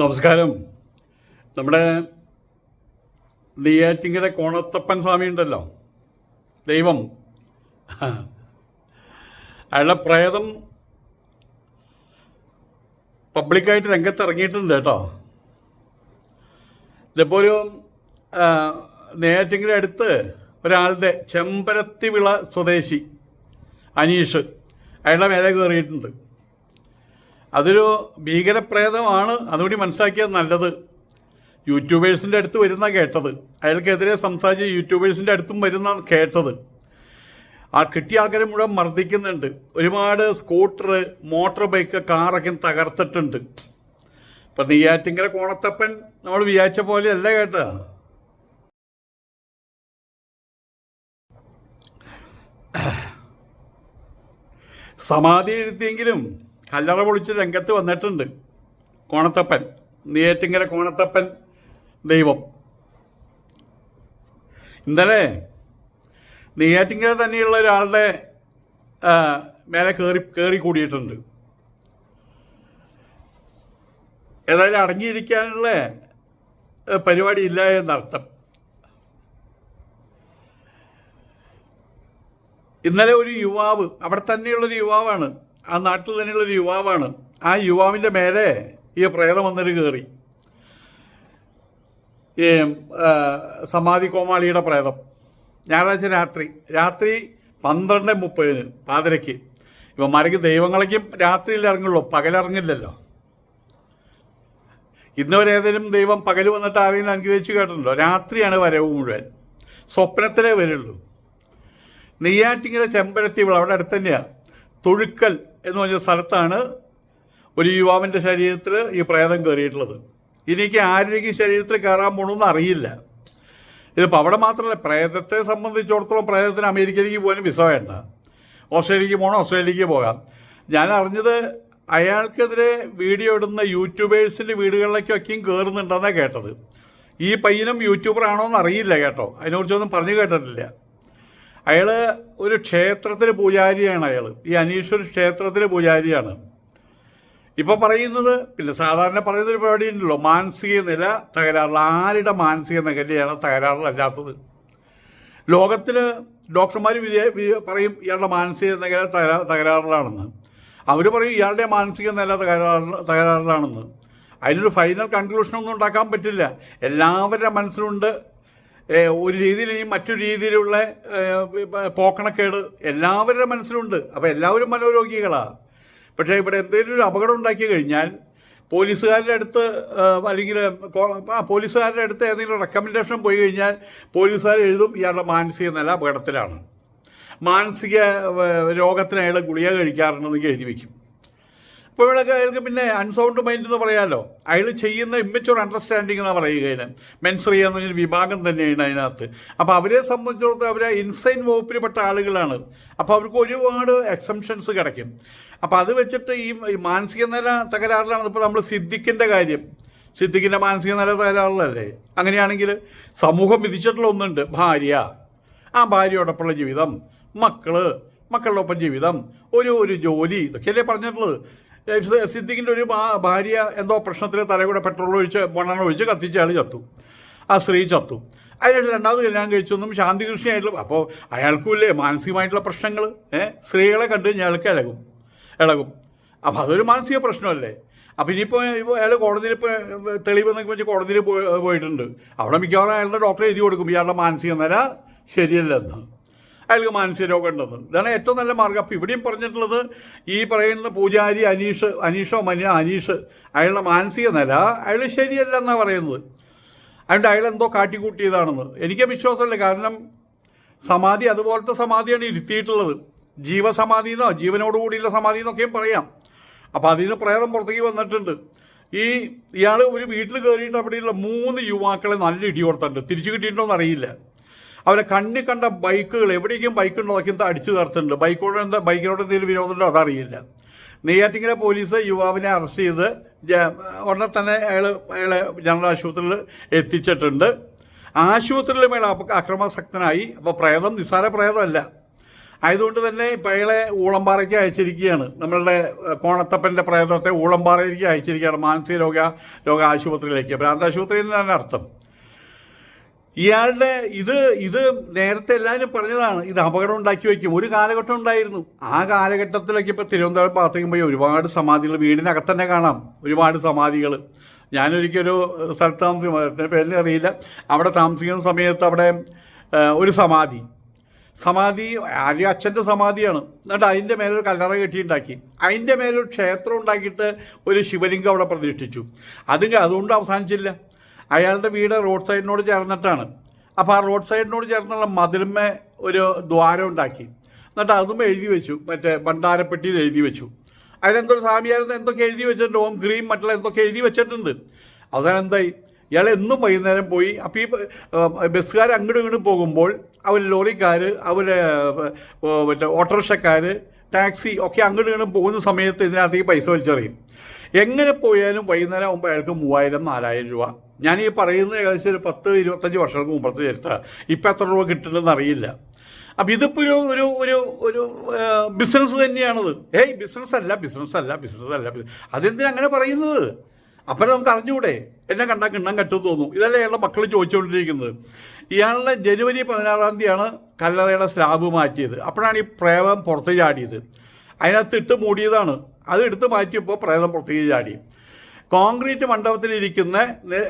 നമസ്കാരം. നമ്മുടെ നെയ്യാറ്റിങ്കര കോണത്തപ്പൻ സ്വാമി ഉണ്ടല്ലോ ദൈവം. അയാളുടെ പ്രേതം പബ്ലിക്കായിട്ട് രംഗത്ത് ഇറങ്ങിയിട്ടുണ്ട് കേട്ടോ ഇതിപ്പോൾ നെയ്യാറ്റിങ്കര അടുത്ത് ഒരാളുടെ ചെമ്പരത്തിവിള സ്വദേശി അനീഷ്. അയാളുടെ മേലെ കയറിയിട്ടുണ്ട്. അതൊരു ഭീകരപ്രേതമാണ്. അതുകൂടി മനസ്സിലാക്കിയത് നല്ലത്. യൂട്യൂബേഴ്സിന്റെ അടുത്ത് വരുന്ന കേട്ടത്. അയാൾക്കെതിരെ സംസാരിച്ച യൂട്യൂബേഴ്സിന്റെ അടുത്തും വരുന്ന കേട്ടത്. ആ കിട്ടിയ ആൾക്കാരെ മുഴുവൻ മർദ്ദിക്കുന്നുണ്ട്. ഒരുപാട് സ്കൂട്ടർ മോട്ടോർ ബൈക്ക് കാറൊക്കെ തകർത്തിട്ടുണ്ട്. ഇപ്പം നെയ്യാറ്റിങ്കര കോണത്തപ്പൻ നമ്മൾ വിചാരിച്ച പോലെ അല്ല കേട്ട. സമാധി ഇരുത്തിയെങ്കിലും കല്ലറ പൊളിച്ച് രംഗത്ത് വന്നിട്ടുണ്ട്. കോണത്തപ്പൻ. നെയ്യാറ്റിങ്കര കോണത്തപ്പൻ ദൈവം. ഇന്നലെ നെയ്യാറ്റിങ്കര തന്നെയുള്ള ഒരാളുടെ മേലെ കയറി കയറി കൂടിയിട്ടുണ്ട്. ഏതായാലും അടങ്ങിയിരിക്കാനുള്ള പരിപാടി ഇല്ല എന്നർത്ഥം. ഇന്നലെ ഒരു യുവാവ് അവിടെ തന്നെയുള്ളൊരു യുവാവാണ് ആ നാട്ടിൽ തന്നെയുള്ളൊരു യുവാവാണ്. ആ യുവാവിന്റെ മേലെ ഈ പ്രേതം വന്നൊരു കയറി ഈ സമാധി കോമാളിയുടെ പ്രേതം. ഞായറാഴ്ച രാത്രി രാത്രി പന്ത്രണ്ട് മുപ്പതിന് പാതിരയ്ക്ക്. ഇവന്മാർക്ക് ദൈവങ്ങളേക്കും രാത്രിയിൽ ഇറങ്ങുള്ളൂ പകലിറങ്ങില്ലല്ലോ. ഇന്നുവരെ ഏതെങ്കിലും ദൈവം പകൽ വന്നിട്ട് ആരെങ്കിലും അനുഗ്രഹിച്ച് കേട്ടിട്ടുണ്ടോ? രാത്രിയാണ് വരവ് മുഴുവൻ. സ്വപ്നത്തിലേ വരുള്ളൂ. നെയ്യാറ്റിങ്ങര ചെമ്പരത്തി വിള അവിടെ അടുത്ത് തന്നെയാണ് തൊഴുക്കൽ എന്ന് പറഞ്ഞ സ്ഥലത്താണ് ഒരു യുവാവിന്റെ ശരീരത്തിൽ ഈ പ്രേതം കയറിയിട്ടുള്ളത്. എനിക്ക് ആരുടെയും ശരീരത്തിൽ കയറാൻ പോകണമെന്ന് അറിയില്ല. ഇതിപ്പോൾ അവിടെ മാത്രമല്ല പ്രേതത്തെ സംബന്ധിച്ചിടത്തോളം പ്രേതത്തിന് അമേരിക്കയിലേക്ക് പോകാനും വിസ വേണ്ട. ഓസ്ട്രേലിയക്ക് പോകണം ഓസ്ട്രേലിയക്ക് പോകാം. ഞാൻ അറിഞ്ഞത് അയാൾക്കെതിരെ വീഡിയോ ഇടുന്ന യൂട്യൂബേഴ്സിന്റെ വീടുകളിലേക്കൊക്കെയും കയറുന്നുണ്ടെന്നാണ് കേട്ടത്. ഈ പയ്യനും യൂട്യൂബർ ആണോ എന്ന് അറിയില്ല കേട്ടോ. അതിനെക്കുറിച്ചൊന്നും പറഞ്ഞു കേട്ടിട്ടില്ല. അയാൾ ഒരു ക്ഷേത്രത്തിലെ പൂജാരിയാണ് അയാൾ ഈ അനീഷ് ഒരു ക്ഷേത്രത്തിലെ പൂജാരിയാണ്. ഇപ്പോൾ പറയുന്നത് പിന്നെ സാധാരണ പറയുന്ന ഒരു പരിപാടി ഉണ്ടല്ലോ മാനസിക നില തകരാറിൽ ആരുടെ മാനസിക നിലയാണ് തകരാറിലല്ലാത്തത്? ലോകത്തിൽ ഡോക്ടർമാർ പറയും ഇയാളുടെ മാനസിക നില തകരാ തകരാറിലാണെന്ന്. അവർ പറയും ഇയാളുടെ മാനസിക നില തകരാറിൽ തകരാറിലാണെന്ന്. അതിനൊരു ഫൈനൽ കൺക്ലൂഷൻ ഒന്നും ഉണ്ടാക്കാൻ പറ്റില്ല. എല്ലാവരുടെ മനസ്സിലുണ്ട് ഒരു രീതിയിൽ ഇനി മറ്റൊരു രീതിയിലുള്ള പോക്കണക്കേട് എല്ലാവരുടെ മനസ്സിലുണ്ട്. അപ്പോൾ എല്ലാവരും മനോരോഗികളാണ് പക്ഷേ ഇവിടെ എന്തെങ്കിലും ഒരു അപകടം ഉണ്ടാക്കി കഴിഞ്ഞാൽ പോലീസുകാരുടെ അടുത്ത് അല്ലെങ്കിൽ പോലീസുകാരുടെ അടുത്ത് ഏതെങ്കിലും റെക്കമെൻഡേഷൻ പോയി കഴിഞ്ഞാൽ പോലീസുകാർ എഴുതും ഇയാളുടെ മാനസിക നില അപകടത്തിലാണ്. മാനസിക രോഗത്തിന് അയാൾ ഗുളിക കഴിക്കാറുണ്ടെന്ന് എഴുതി വയ്ക്കും ഇവിടെ അയാൾക്ക് പിന്നെ അൺസൗണ്ട് മൈൻഡ് എന്ന് പറയാമല്ലോ അയാൾ ചെയ്യുന്ന അണ്ടർസ്റ്റാൻഡിംഗ് അണ്ടർസ്റ്റാൻഡിങ് എന്നാണ് പറയുക അതിന്. മെൻസ് ചെയ്യാന്ന് പറഞ്ഞൊരു വിഭാഗം തന്നെയാണ് അതിനകത്ത്. അപ്പോൾ അവരെ സംബന്ധിച്ചിടത്തോളം അവർ ഇൻസൈൻ വകുപ്പിൽപ്പെട്ട ആളുകളാണ്. അപ്പോൾ അവർക്ക് ഒരുപാട് എക്സംഷൻസ് കിടക്കും. അപ്പോൾ അത് വെച്ചിട്ട് ഈ മാനസിക നില തകരാറിലാണ് ഇപ്പോൾ നമ്മൾ സിദ്ദിഖിന്റെ കാര്യം. സിദ്ദിഖിന്റെ മാനസിക നില തകരാറിലല്ലേ? അങ്ങനെയാണെങ്കിൽ സമൂഹം വിധിച്ചിട്ടുള്ള ഒന്നുണ്ട്. ഭാര്യ. ആ ഭാര്യയോടൊപ്പമുള്ള ജീവിതം. മക്കൾ. മക്കളുടെ ഒപ്പം ജീവിതം. ഒരു ഒരു ജോലി. ഇതൊക്കെയല്ലേ പറഞ്ഞിട്ടുള്ളത്? സിദ്ദിഖിന്റെ ഒരു ഭാര്യ എന്തോ പ്രശ്നത്തിൽ തലകൂടെ പെട്രോൾ ഒഴിച്ച് മണ്ണെണ്ണ ഒഴിച്ച് കത്തിച്ചയാൾ ചത്തു. ആ സ്ത്രീ ചത്തു. അതിനായിട്ട് രണ്ടാമത് കല്യാണം കഴിച്ചൊന്നും ശാന്തികൃഷ്ണയായിട്ടുള്ള അപ്പോൾ അയാൾക്കും ഇല്ലേ മാനസികമായിട്ടുള്ള പ്രശ്നങ്ങൾ ഏഹ് സ്ത്രീകളെ കണ്ടു കഴിഞ്ഞാൽ അയാൾക്ക് ഇളകും. ഇളകും. അപ്പോൾ അതൊരു മാനസിക പ്രശ്നമല്ലേ? അപ്പോൾ ഇനിയിപ്പോൾ അയാൾ കോടതിയിൽ ഇപ്പോൾ തെളിവ് എന്നൊക്കെ വെച്ച് കോടതിയിൽ പോയി പോയിട്ടുണ്ട്. അവിടെ മിക്കവാറും അയാളുടെ ഡോക്ടറെ എഴുതി കൊടുക്കും. ഇയാളുടെ മാനസിക നില ശരിയല്ലെന്ന്. അയാൾക്ക് മാനസിക രോഗം ഉണ്ടെന്ന്. ഇതാണ് ഏറ്റവും നല്ല മാർഗം അപ്പോൾ ഇവിടെയും പറഞ്ഞിട്ടുള്ളത് ഈ പറയുന്ന പൂജാരി അനീഷ് അനീഷോ മനിയ അനീഷ് അയാളുടെ മാനസിക നില അയാൾ ശരിയല്ല എന്നാണ് പറയുന്നത്. അതുകൊണ്ട് അയാൾ എന്തോ കാട്ടിക്കൂട്ടിയതാണെന്ന്. എനിക്ക് വിശ്വാസമില്ല. കാരണം സമാധി അതുപോലത്തെ സമാധിയാണ് ഇരുത്തിയിട്ടുള്ളത്. ജീവസമാധി എന്നോ ജീവനോടുകൂടിയുള്ള സമാധി എന്നൊക്കെയും പറയാം. അപ്പോൾ അതിൽ നിന്ന് പ്രേതം പുറത്തേക്ക് വന്നിട്ടുണ്ട്. ഈ ഇയാൾ ഒരു വീട്ടിൽ കയറിയിട്ട് അവിടെയുള്ള മൂന്ന് യുവാക്കളെ നല്ല ഇടി കൊടുത്തിട്ടുണ്ട്. തിരിച്ചു കിട്ടിയിട്ടുണ്ടോ എന്ന് അറിയില്ല. അവരെ കണ്ണി കണ്ട ബൈക്കുകൾ എവിടേക്കും ബൈക്കുണ്ടോ ഉണ്ടാക്കി അടിച്ചു തീർത്തിട്ടുണ്ട് ബൈക്കോട് എന്താ ബൈക്കിനോട് എന്തെങ്കിലും വിരോധമുണ്ടോ? അതറിയില്ല. നെയ്യാറ്റിങ്കര പോലീസ് യുവാവിനെ അറസ്റ്റ് ചെയ്ത് ഉടനെ തന്നെ അയാൾ അയാളെ ജനറൽ ആശുപത്രിയിൽ എത്തിച്ചിട്ടുണ്ട്. ആശുപത്രിയിൽ അയാൾ അക്രമാസക്തനായി. അപ്പോൾ പ്രേതം നിസ്സാര പ്രേതമല്ല. ആയതുകൊണ്ട് തന്നെ ഇപ്പം അയാളെ ഊളംപാറയ്ക്ക് അയച്ചിരിക്കുകയാണ്. നമ്മളുടെ കോണത്തപ്പന്റെ പ്രേതത്തെ ഊളംപാറയിലേക്ക് അയച്ചിരിക്കുകയാണ്. മാനസിക രോഗ രോഗ ആശുപത്രിയിലേക്ക്. ഭ്രാന്താശുപത്രി തന്നെ അർത്ഥം. ഇയാളുടെ ഇത് ഇത് നേരത്തെ എല്ലാവരും പറഞ്ഞതാണ് ഇത് അപകടം ഉണ്ടാക്കി വയ്ക്കും. ഒരു കാലഘട്ടം ഉണ്ടായിരുന്നു. ആ കാലഘട്ടത്തിലൊക്കെ ഇപ്പോൾ തിരുവനന്തപുരം ഭാഗത്തേക്ക് പോയി ഒരുപാട് സമാധികൾ വീടിനകത്ത് തന്നെ കാണാം ഒരുപാട് സമാധികൾ. ഞാനൊരിക്കലൊരു സ്ഥലത്ത് താമസിക്കും പേരിനെ അറിയില്ല. അവിടെ താമസിക്കുന്ന സമയത്ത് അവിടെ ഒരു സമാധി. സമാധി ആര്യ അച്ഛന്റെ സമാധിയാണ്. എന്നിട്ട് അതിന്റെ മേലൊരു കല്ലറ കെട്ടിയുണ്ടാക്കി അതിന്റെ മേലൊരു ക്ഷേത്രം ഉണ്ടാക്കിയിട്ട് ഒരു ശിവലിംഗം അവിടെ പ്രതിഷ്ഠിച്ചു. അത് അതുകൊണ്ട് അവസാനിച്ചില്ല. അയാളുടെ വീട് റോഡ് സൈഡിനോട് ചേർന്നിട്ടാണ്. അപ്പോൾ ആ റോഡ് സൈഡിനോട് ചേർന്നുള്ള മതിലുമേ ഒരു ദ്വാരം ഉണ്ടാക്കി. എന്നിട്ട് അതും എഴുതി വെച്ചു. മറ്റേ ഭണ്ഡാരപ്പെട്ടിയിൽ എഴുതി വെച്ചു. അതിനെന്തൊരു സ്വാമിയായിരുന്നു എന്തൊക്കെ എഴുതി വെച്ചിട്ടുണ്ട്? ഓം ക്രീം മറ്റുള്ള എന്തൊക്കെ എഴുതി വെച്ചിട്ടുണ്ട്. അവസാനം എന്തായി? ഇയാൾ എന്നും വൈകുന്നേരം പോയി. അപ്പോൾ ഈ ബസ്സുകാർ അങ്ങോട്ടും ഇങ്ങോട്ടും പോകുമ്പോൾ അവർ ലോറിക്കാർ അവർ മറ്റേ ഓട്ടോറിക്ഷക്കാർ ടാക്സി ഒക്കെ അങ്ങോട്ടും ഇങ്ങോട്ടും പോകുന്ന സമയത്ത് ഇതിനകത്തേക്ക് പൈസ വലിച്ചെറിയും. എങ്ങനെ പോയാലും വൈകുന്നേരം ആകുമ്പോൾ അയാൾക്ക് മൂവായിരം നാലായിരം രൂപ. ഞാൻ ഈ പറയുന്നത് ഏകദേശം ഒരു പത്ത് ഇരുപത്തഞ്ച് വർഷങ്ങൾക്ക് മുമ്പത്തെ ചരിത്ര ഇപ്പം എത്ര രൂപ കിട്ടുന്നതെന്ന് അറിയില്ല. അപ്പം ഇതിപ്പോൾ ഒരു ഒരു ഒരു ഒരു ബിസിനസ് തന്നെയാണത്. ഏയ് ബിസിനസ് അല്ല ബിസിനസ് അല്ല ബിസിനസ് അല്ല. അതെന്തിനാ അങ്ങനെ പറയുന്നത്? അപ്പോൾ നമുക്ക് അറിഞ്ഞൂടെ? എന്നെ കണ്ടാൽ കിണ്ണം കറ്റും തോന്നും. ഇതല്ല ഇയാളുടെ മക്കൾ ചോദിച്ചുകൊണ്ടിരിക്കുന്നത്. ഇയാളുടെ ജനുവരി പതിനാറാം തീയതിയാണ് കല്ലറയുടെ സ്ലാബ് മാറ്റിയത്. അപ്പോഴാണ് ഈ പ്രേമം പുറത്ത് ചാടിയത്. അതിനകത്ത് ഇട്ട് മൂടിയതാണ്. അത് എടുത്തു മാറ്റിയപ്പോൾ പ്രേതം പുറത്തേക്ക് ചാടി. കോൺക്രീറ്റ് മണ്ഡപത്തിൽ ഇരിക്കുന്ന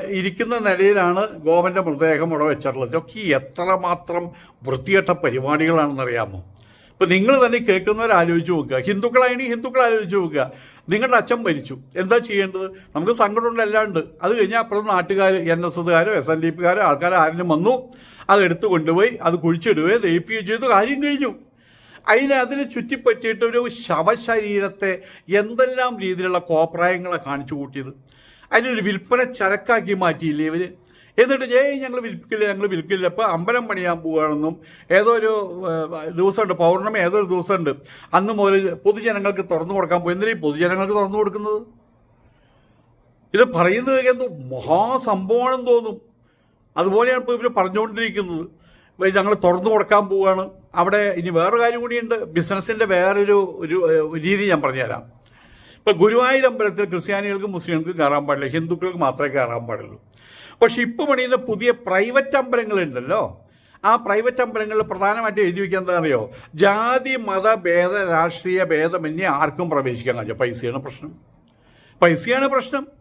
ഇരിക്കുന്ന നിലയിലാണ് ഗോവന്റെ മൃതദേഹം ഇവിടെ വെച്ചിട്ടുള്ളത്. ഇതൊക്കെ എത്രമാത്രം വൃത്തികെട്ട പരിപാടികളാണെന്നറിയാമോ? ഇപ്പം നിങ്ങൾ തന്നെ കേൾക്കുന്നവർ ആലോചിച്ച് നോക്കുക. ഹിന്ദുക്കളായി ഹിന്ദുക്കൾ ആലോചിച്ച് നോക്കുക. നിങ്ങളുടെ അച്ഛൻ മരിച്ചു. എന്താ ചെയ്യേണ്ടത്? നമുക്ക് സങ്കടമുണ്ട് എല്ലാം ഉണ്ട്. അത് കഴിഞ്ഞാൽ അപ്പുറം നാട്ടുകാർ എൻ എസ് എസ്സുകാരോ എസ് എൻ ഡി പിക്കാരോ ആൾക്കാർ ആരെങ്കിലും വന്നു അത് എടുത്തു കൊണ്ടുപോയി അത് കുഴിച്ചിടുകയോ ദയിപ്പിക്കുകയോ ചെയ്തു കാര്യം കഴിഞ്ഞു. അതിനെ അതിനെ ചുറ്റിപ്പറ്റിയിട്ട് ഒരു ശവശരീരത്തെ എന്തെല്ലാം രീതിയിലുള്ള കോപ്രായങ്ങളെ കാണിച്ചു കൂട്ടിയത്. അതിനൊരു വിൽപ്പന ചരക്കാക്കി മാറ്റിയില്ലേ ഇവർ എന്നിട്ട് ഏയ് ഞങ്ങൾ വിൽക്കില്ല ഞങ്ങൾ വിൽക്കില്ല. അപ്പോൾ അമ്പലം പണിയാൻ പോവുകയാണെന്നും ഏതോ ഒരു ദിവസമുണ്ട്. പൗർണമി ഏതോ ഒരു ദിവസമുണ്ട്. അന്ന് മുതൽ പൊതുജനങ്ങൾക്ക് തുറന്നു കൊടുക്കാൻ പോയി. എന്തിനാ പൊതുജനങ്ങൾക്ക് തുറന്നു കൊടുക്കുന്നത്? ഇത് പറയുന്നത് എന്തോ മഹാസംഭവമാണെന്ന് തോന്നും. അതുപോലെയാണ് ഇപ്പോൾ ഇവർ പറഞ്ഞുകൊണ്ടിരിക്കുന്നത്. ഞങ്ങൾ തുറന്നു കൊടുക്കാൻ പോവുകയാണ് അവിടെ ഇനി വേറൊരു കാര്യം കൂടിയുണ്ട്. ബിസിനസ്സിന്റെ വേറൊരു ഒരു രീതി ഞാൻ പറഞ്ഞുതരാം. ഇപ്പം ഗുരുവായൂർ അമ്പലത്തിൽ ക്രിസ്ത്യാനികൾക്കും മുസ്ലിങ്ങൾക്കും കയറാൻ പാടില്ല. ഹിന്ദുക്കൾക്ക് മാത്രമേ കയറാൻ പാടുള്ളൂ. പക്ഷെ ഇപ്പോൾ പണിയുന്ന പുതിയ പ്രൈവറ്റ് അമ്പലങ്ങളുണ്ടല്ലോ. ആ പ്രൈവറ്റ് അമ്പലങ്ങളിൽ പ്രധാനമായിട്ട് എഴുതി വയ്ക്കാൻ എന്താ അറിയോ? ജാതി മത ഭേദ രാഷ്ട്രീയ ഭേദമന്യേ ആർക്കും പ്രവേശിക്കാൻ കഴിയും പൈസയാണ് പ്രശ്നം. പൈസയാണ് പ്രശ്നം.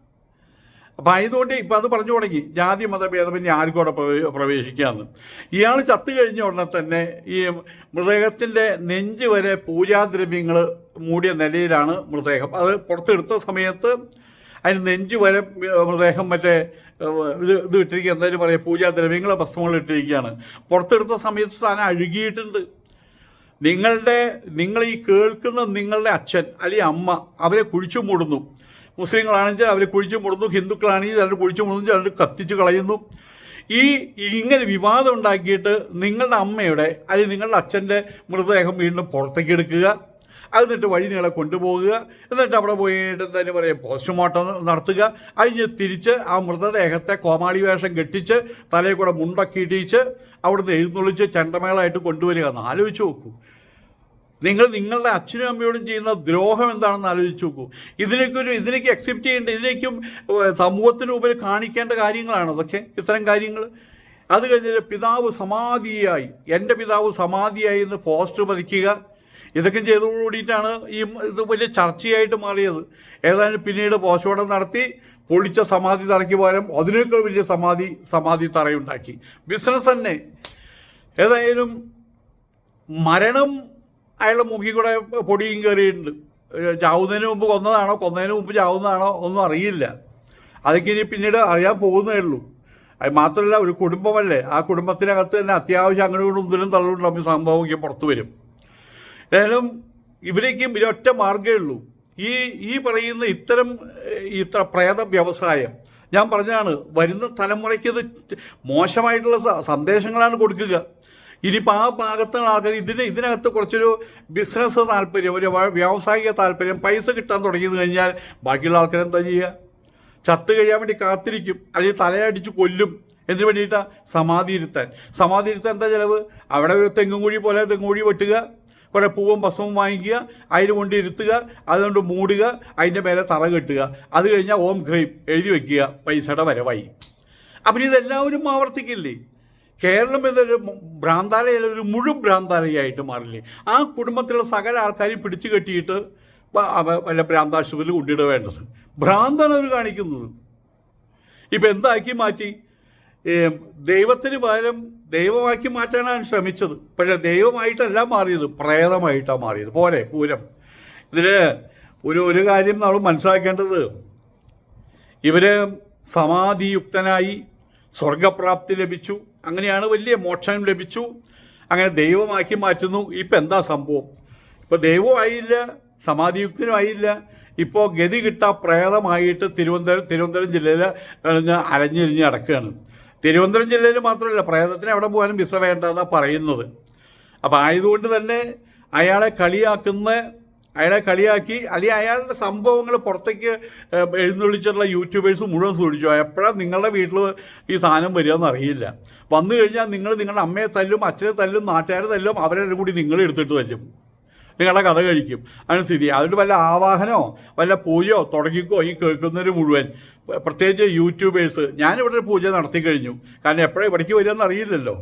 അപ്പം ആയതുകൊണ്ട് ഇപ്പം അത് പറഞ്ഞു തുടങ്ങി. ജാതി മതഭേദമന്യേ ആർക്കും അവിടെ പ്രവേ- പ്രവേശിക്കാമെന്ന് ഇയാൾ ചത്തു കഴിഞ്ഞ ഉടനെ തന്നെ ഈ മൃതദേഹത്തിന്റെ നെഞ്ച് വരെ പൂജാദ്രവ്യങ്ങൾ മൂടിയ നിലയിലാണ് മൃതദേഹം. അത് പുറത്തെടുത്ത സമയത്ത് അതിന് നെഞ്ച് വരെ മൃതദേഹം മറ്റേ ഇത് ഇത് ഇട്ടിരിക്കുക. എന്തായാലും പറയാം പൂജാദ്രവ്യങ്ങൾ ഭസ്മങ്ങൾ ഇട്ടിരിക്കുകയാണ്. പുറത്തെടുത്ത സമയത്ത് സാധനം അഴുകിയിട്ടുണ്ട്. നിങ്ങളുടെ നിങ്ങൾ ഈ കേൾക്കുന്ന നിങ്ങളുടെ അച്ഛൻ അല്ലെങ്കിൽ അമ്മ അവരെ കുഴിച്ചു മൂടുന്നു. മുസ്ലിങ്ങളാണെങ്കിൽ അവർ കുഴിച്ചു മുടുന്നു ഹിന്ദുക്കളാണെങ്കിൽ അവർ കുഴിച്ചു മുടുന്നു ചിലർ കത്തിച്ച് കളയുന്നു. ഈ ഇങ്ങനെ വിവാദം ഉണ്ടാക്കിയിട്ട് നിങ്ങളുടെ അമ്മയുടെ അല്ലെങ്കിൽ നിങ്ങളുടെ അച്ഛന്റെ മൃതദേഹം വീണ്ടും പുറത്തേക്ക് എടുക്കുക. എന്നിട്ട് വഴി നീളെ കൊണ്ടുപോകുക. എന്നിട്ട് അവിടെ പോയിട്ട് തന്നെ പറയാം പോസ്റ്റ്മോർട്ടം നടത്തുക. അതിന് തിരിച്ച് ആ മൃതദേഹത്തെ കോമാളി വേഷം കെട്ടിച്ച് തലയിൽ കൂടെ മുണ്ടൊക്കെ ഇടിയിച്ച് അവിടുന്ന് എഴുന്നള്ളിച്ച് ചെണ്ടമേളായിട്ട് കൊണ്ടുവരിക. എന്ന് ആലോചിച്ച് നോക്കൂ. നിങ്ങൾ നിങ്ങളുടെ അച്ഛനും അമ്മയോടും ചെയ്യുന്ന ദ്രോഹം എന്താണെന്ന് ആലോചിച്ച് നോക്കൂ. ഇതിനേക്കൊരു ഇതിനൊക്കെ അക്സെപ്റ്റ് ചെയ്യേണ്ട ഇതിനേക്കും ഏഹ്, സമൂഹത്തിന് മുമ്പിൽ കാണിക്കേണ്ട കാര്യങ്ങളാണ് അതൊക്കെ. ഇത്തരം കാര്യങ്ങൾ. അത് കഴിഞ്ഞിട്ട് പിതാവ് സമാധിയായി. എന്റെ പിതാവ് സമാധിയായി എന്ന് പോസ്റ്റർ പതിക്കുക. ഇതൊക്കെ ചെയ്തോടുകൂടിയിട്ടാണ് ഈ ഇത് വലിയ ചർച്ചയായിട്ട് മാറിയത്. ഏതായാലും പിന്നീട് പോസ്റ്റ്മോർട്ടം നടത്തി പൊളിച്ച സമാധി തറയ്ക്ക് പകരം അതിനേക്കാൾ വലിയ സമാധി സമാധി തറയുണ്ടാക്കി. ബിസിനസ് തന്നെ. ഏതായാലും മരണം അയാളുടെ മുഖി കൂടെ പൊടിയും കയറിയിട്ടുണ്ട്. ചാവുന്നതിന് മുമ്പ് കൊന്നതാണോ കൊന്നതിന് മുമ്പ് ചാവുന്നതാണോ ഒന്നും അറിയില്ല. അതൊക്കെ ഇനി പിന്നീട് അറിയാൻ പോകുന്നേ ഉള്ളൂ. അത് മാത്രമല്ല ഒരു കുടുംബമല്ലേ? ആ കുടുംബത്തിനകത്ത് തന്നെ അത്യാവശ്യം അങ്ങനെ ഉന്തിലും തള്ളുണ്ടാകും സംഭവമൊക്കെ പുറത്തു വരും. ഏതായാലും ഇവരേക്കും ഇതൊറ്റ മാർഗമേ ഉള്ളൂ. ഈ ഈ പറയുന്ന ഇത്തരം ഇത്ര പ്രേത വ്യവസായം ഞാൻ പറഞ്ഞതാണ് വരുന്ന തലമുറയ്ക്ക് ഇത് മോശമായിട്ടുള്ള സന്ദേശങ്ങളാണ് കൊടുക്കുക. ഇനിയിപ്പോൾ ആ ഭാഗത്തുള്ള ആൾക്കാർ ഇതിന് ഇതിനകത്ത് കുറച്ചൊരു ബിസിനസ് താല്പര്യം ഒരു വ്യാവസായിക താല്പര്യം പൈസ കിട്ടാൻ തുടങ്ങിയത് കഴിഞ്ഞാൽ ബാക്കിയുള്ള ആൾക്കാർ എന്താ ചെയ്യുക? ചത്ത് കഴിയാൻ വേണ്ടി കാത്തിരിക്കും. അല്ലെങ്കിൽ തലയടിച്ച് കൊല്ലും. എന്തിനു വേണ്ടിയിട്ടാ? സമാധി ഇരുത്താൻ. സമാധി ഇരുത്താൻ എന്താ ചിലവ്? അവിടെ ഒരു തെങ്ങും കുഴി പോലെ തെങ്ങും കുഴി വെട്ടുക. കുറേ പൂവും പസവും വാങ്ങിക്കുക. അതിൽ കൊണ്ട് ഇരുത്തുക. അതുകൊണ്ട് മൂടുക. അതിന്റെ മേലെ തറ കെട്ടുക. അത് കഴിഞ്ഞാൽ ഓം ഘ്രീം എഴുതി വെക്കുക. പൈസയുടെ വരവായി. അപ്പം ഇതെല്ലാവരും ആവർത്തിക്കില്ലേ? കേരളം എന്നൊരു ഭ്രാന്താലയ ഒരു മുഴു ഭ്രാന്താലയായിട്ട് മാറില്ലേ? ആ കുടുംബത്തിലുള്ള സകല ആൾക്കാരെയും പിടിച്ചു കെട്ടിയിട്ട് വല്ല ഭ്രാന്താശുപത്രിയിൽ കൊണ്ടിടുക വേണ്ടത് ഭ്രാന്താണ് അവർ കാണിക്കുന്നത്. ഇപ്പം എന്താക്കി മാറ്റി? ദൈവത്തിന് പകരം ദൈവമാക്കി മാറ്റാനാണ് ശ്രമിച്ചത്. പക്ഷേ ദൈവമായിട്ടല്ല മാറിയത് പ്രേതമായിട്ടാണ് മാറിയത്. പോലെ പൂരം. ഇതിൽ ഒരു ഒരു കാര്യം നമ്മൾ മനസ്സിലാക്കേണ്ടത്. ഇവർ സമാധിയുക്തനായി സ്വർഗപ്രാപ്തി ലഭിച്ചു. അങ്ങനെയാണ് വലിയ മോക്ഷം ലഭിച്ചു. അങ്ങനെ ദൈവമാക്കി മാറ്റുന്നു. ഇപ്പം എന്താ സംഭവം? ഇപ്പോൾ ദൈവമായില്ല സമാധിയുക്തനുമായില്ല ഇപ്പോൾ ഗതി കിട്ടാ പ്രേതമായിട്ട് തിരുവനന്തപുരം തിരുവനന്തപുരം ജില്ലയിൽ അലഞ്ഞിരിഞ്ഞ് നടക്കുകയാണ്. തിരുവനന്തപുരം ജില്ലയിൽ മാത്രമല്ല പ്രേതത്തിന് എവിടെ പോകാനും വിസ വേണ്ടെന്നാണ് പറയുന്നത്. അപ്പോൾ ആയതുകൊണ്ട് തന്നെ അയാളെ കളിയാക്കുന്ന അയാളെ കളിയാക്കി. അല്ലെങ്കിൽ അയാളുടെ സംഭവങ്ങൾ പുറത്തേക്ക് എഴുന്നള്ളിച്ചിട്ടുള്ള യൂട്യൂബേഴ്സ് മുഴുവൻ സൂക്ഷിച്ചു എപ്പോഴാണ് നിങ്ങളുടെ വീട്ടിൽ ഈ സാധനം വരിക എന്നറിയില്ല വന്നു കഴിഞ്ഞാൽ നിങ്ങൾ നിങ്ങളുടെ അമ്മയെ തല്ലും അച്ഛനെ തല്ലും നാട്ടുകാരെ തല്ലും അവരെല്ലാം കൂടി നിങ്ങൾ എടുത്തിട്ട് തല്ലും. നിങ്ങളുടെ കഥ കഴിക്കും. അതിന് സ്ഥിതി. അതുകൊണ്ട് വല്ല ആവാഹനോ വല്ല പൂജയോ തുടങ്ങിക്കോ ഈ കേൾക്കുന്നവർ മുഴുവൻ. പ്രത്യേകിച്ച് യൂട്യൂബേഴ്സ് ഞാനിവിടെ പൂജ നടത്തി കഴിഞ്ഞു. കാരണം എപ്പോഴാണ് ഇവിടേക്ക് വരിക എന്നറിയില്ലല്ലോ